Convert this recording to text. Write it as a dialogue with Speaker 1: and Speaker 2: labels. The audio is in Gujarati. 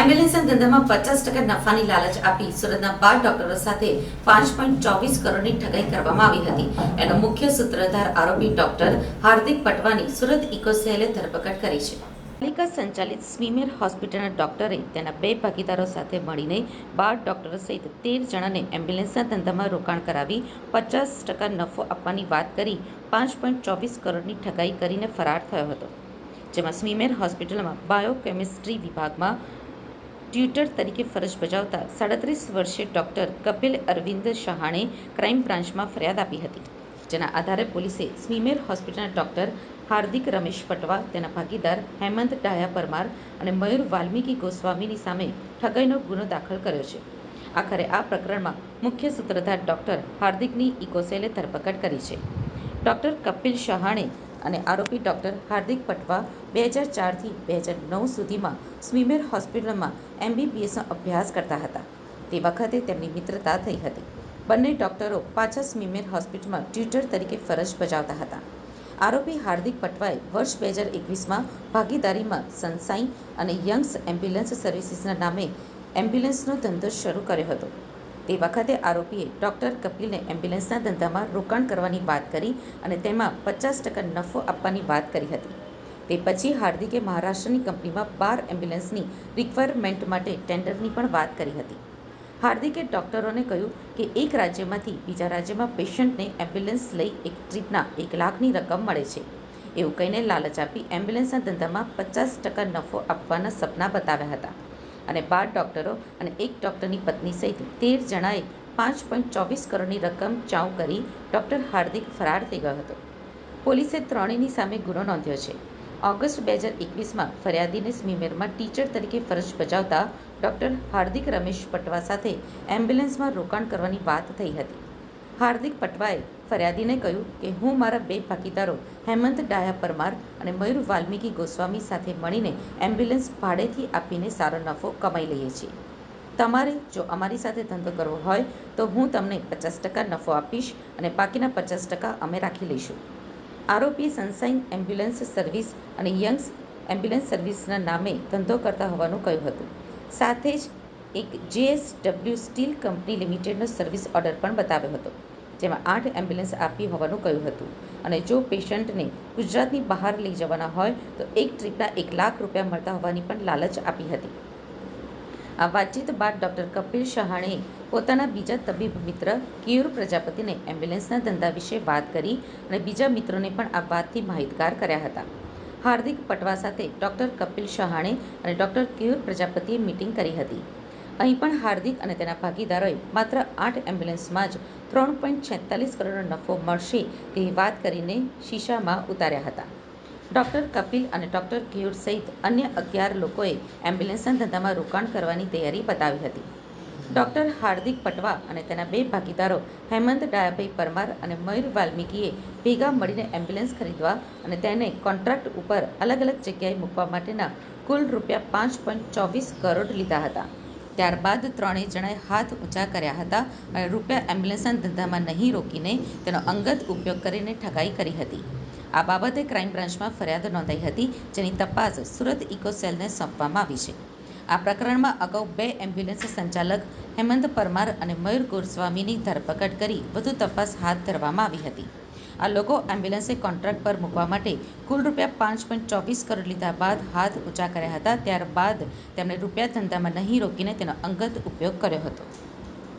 Speaker 1: એમ્બ્યુલન્સના ધંધામાં પચાસ ટકા નફાની લાલચ આપી સુરતના બાર ડોક્ટરો સાથે પાંચ પોઈન્ટ ચોવીસ કરોડની ઠગાઈ કરવામાં આવી હતી. એનો મુખ્ય સૂત્રધાર આરોપી ડોક્ટર હાર્દિક પટવાની સુરત ઇકોસેલે ધરપકડ કરી છે. પાલિકા સંચાલિત સ્વીમેર હોસ્પિટલના ડોક્ટરે તેના બે ભાગીદારો સાથે મળીને બાર ડોક્ટરો સહિત તેર જણાને એમ્બ્યુલન્સના ધંધામાં રોકાણ કરાવી પચાસ ટકા નફો આપવાની વાત કરી પાંચ પોઈન્ટ ચોવીસ કરોડની ઠગાઈ કરીને ફરાર થયો હતો. જેમાં સ્વીમેર હોસ્પિટલમાં બાયોકેમિસ્ટ્રી વિભાગમાં ટ્યુટર તરીકે ફરજ બજાવતા સાડત્રીસ વર્ષીય ડોક્ટર કપિલ અરવિંદ શહાણે ક્રાઇમ બ્રાન્ચમાં ફરિયાદ આપી હતી, જેના આધારે પોલીસે સ્મીમેર હોસ્પિટલના ડોક્ટર હાર્દિક રમેશ પટવા, તેના ભાગીદાર હેમંત ડાયા પરમાર અને મયુર વાલ્મીકી ગોસ્વામીની સામે ઠગાઈનો ગુનો દાખલ કર્યો છે. આખરે આ પ્રકરણમાં મુખ્ય સૂત્રધાર ડોક્ટર હાર્દિકની ઇકોસેલે ધરપકડ કરી છે. ડોક્ટર કપિલ શહાણે અને આરોપી ડોક્ટર હાર્દિક પટવા બે હજાર ચારથી બે હજાર નવ સુધીમાં સ્વીમેર હોસ્પિટલમાં એમબીબીએસનો અભ્યાસ કરતા હતા. તે વખતે તેમની મિત્રતા થઈ હતી. બંને ડોક્ટરો પાછા સ્વીમેર હોસ્પિટલમાં ટ્યુટર તરીકે ફરજ બજાવતા હતા. આરોપી હાર્દિક પટવાએ વર્ષ બે હજાર એકવીસમાં ભાગીદારીમાં સનસાઇન અને યંગ્સ એમ્બ્યુલન્સ સર્વિસીસના નામે એમ્બ્યુલન્સનો ધંધો શરૂ કર્યો હતો. તે વખતે આરોપીએ ડોક્ટર કપિલને એમ્બ્યુલન્સના ધંધામાં રોકાણ કરવાની વાત કરી અને તેમાં પચાસ ટકા નફો આપવાની વાત કરી હતી. તે પછી હાર્દિકે મહારાષ્ટ્રની કંપનીમાં બાર એમ્બ્યુલન્સની રિક્વાયરમેન્ટ માટે ટેન્ડરની પણ વાત કરી હતી. હાર્દિકે ડૉક્ટરોને કહ્યું કે એક રાજ્યમાંથી બીજા રાજ્યમાં પેશન્ટને એમ્બ્યુલન્સ લઈ એક ટ્રીપના એક લાખની રકમ મળે છે. એવું કહીને લાલચ આપી એમ્બ્યુલન્સના ધંધામાં પચાસ ટકા નફો આપવાના સપના બતાવ્યા હતા. અને બાર ડોક્ટરો અને એક ડોક્ટરની પત્ની સહિત તેર જણાએ પાંચ પોઈન્ટ ચોવીસ કરોડની રકમ ચાઉ કરી ડોક્ટર હાર્દિક ફરાર થઈ ગયો હતો. પોલીસે ત્રણેયની સામે ગુનો નોંધ્યો છે. ઓગસ્ટ બે હજાર એકવીસમાં ફરિયાદીને સ્મીમેરમાં ટીચર તરીકે ફરજ બજાવતા ડૉક્ટર હાર્દિક રમેશ પટવા સાથે એમ્બ્યુલન્સમાં રોકાણ કરવાની વાત થઈ હતી. હાર્દિક પટવાએ ફરિયાદીને કહ્યું કે હું મારા બે ભાગીદારો હેમંત ડાયા પરમાર અને મયુર વાલ્મીકી ગોસ્વામી સાથે મળીને એમ્બ્યુલન્સ ભાડેથી આપીને સારો નફો કમાઈ લઈએ છીએ. તમારે જો અમારી સાથે ધંધો કરવો હોય તો હું તમને પચાસ ટકા નફો આપીશ અને બાકીના પચાસ ટકા અમે રાખી લઈશું. આરોપીએ સનસાઇન એમ્બ્યુલન્સ સર્વિસ અને યંગ્સ એમ્બ્યુલન્સ સર્વિસના નામે ધંધો કરતા હોવાનું કહ્યું હતું. સાથે જ એક જેએસડબલ્યુ સ્ટીલ કંપની લિમિટેડનો સર્વિસ ઓર્ડર પણ બતાવ્યો હતો, જેમાં આઠ એમ્બ્યુલન્સ આપી હોવાનું કહ્યું હતું. અને જો પેશન્ટને ગુજરાતની બહાર લઈ જવાના હોય, તો એક ટ્રીપના એક લાખ રૂપિયા મળતા હોવાની પણ લાલચ આપી હતી. આ વાતચીત બાદ ડૉક્ટર કપિલ શહાણે પોતાના બીજા તબીબ મિત્ર કેયુર પ્રજાપતિને એમ્બ્યુલન્સના ધંધા વિશે વાત કરી અને બીજા મિત્રોને પણ આ વાતથી માહિતગાર કર્યા હતા. હાર્દિક પટવા સાથે ડૉક્ટર કપિલ શહાણે અને ડૉક્ટર કેયુર પ્રજાપતિએ મીટિંગ કરી હતી. અહીં પણ હાર્દિક અને તેના ભાગીદારોએ માત્ર આઠ એમ્બ્યુલન્સમાં જ ત્રણ પોઈન્ટ છેતાલીસ કરોડનો નફો મળશે તેવી વાત કરીને શીશામાં ઉતાર્યા હતા. ડૉક્ટર કપિલ અને ડૉક્ટર કેયુર સહિત અન્ય અગિયાર લોકોએ એમ્બ્યુલન્સના ધંધામાં રોકાણ કરવાની તૈયારી બતાવી હતી. ડૉક્ટર હાર્દિક પટવા અને તેના બે ભાગીદારો હેમંત ડાયાભાઈ પરમાર અને મયુર વાલ્મીકીએ ભેગા મળીને એમ્બ્યુલન્સ ખરીદવા અને તેને કોન્ટ્રાક્ટ ઉપર અલગ અલગ જગ્યાએ મૂકવા માટેના કુલ રૂપિયા પાંચ પોઈન્ટ ચોવીસ કરોડ લીધા હતા. ત્યારબાદ ત્રણેય જણાએ હાથ ઊંચા કર્યા હતા અને રૂપિયા એમ્બ્યુલન્સના ધંધામાં નહીં રોકીને તેનો અંગત ઉપયોગ કરીને ઠગાઈ કરી હતી. આ બાબતે ક્રાઇમ બ્રાન્ચમાં ફરિયાદ નોંધાઈ હતી, જેની તપાસ સુરત ઇકો સેલને સોંપવામાં આવી છે. આ પ્રકરણમાં અગાઉ બે એમ્બ્યુલન્સ સંચાલક, હેમંત પરમાર અને મયુર ગોસ્વામીની ધરપકડ કરી વધુ તપાસ હાથ ધરવામાં આવી હતી. આ લોકો એમ્બ્યુલન્સે કોન્ટ્રાક્ટ પર મૂકવા માટે કુલ રૂપિયા પાંચ પોઈન્ટ ચોવીસ કરોડ લીધા બાદ હાથ ઊંચા કર્યા હતા. ત્યારબાદ તેમણે રૂપિયા ધંધામાં નહીં રોકીને તેનો અંગત ઉપયોગ કર્યો હતો.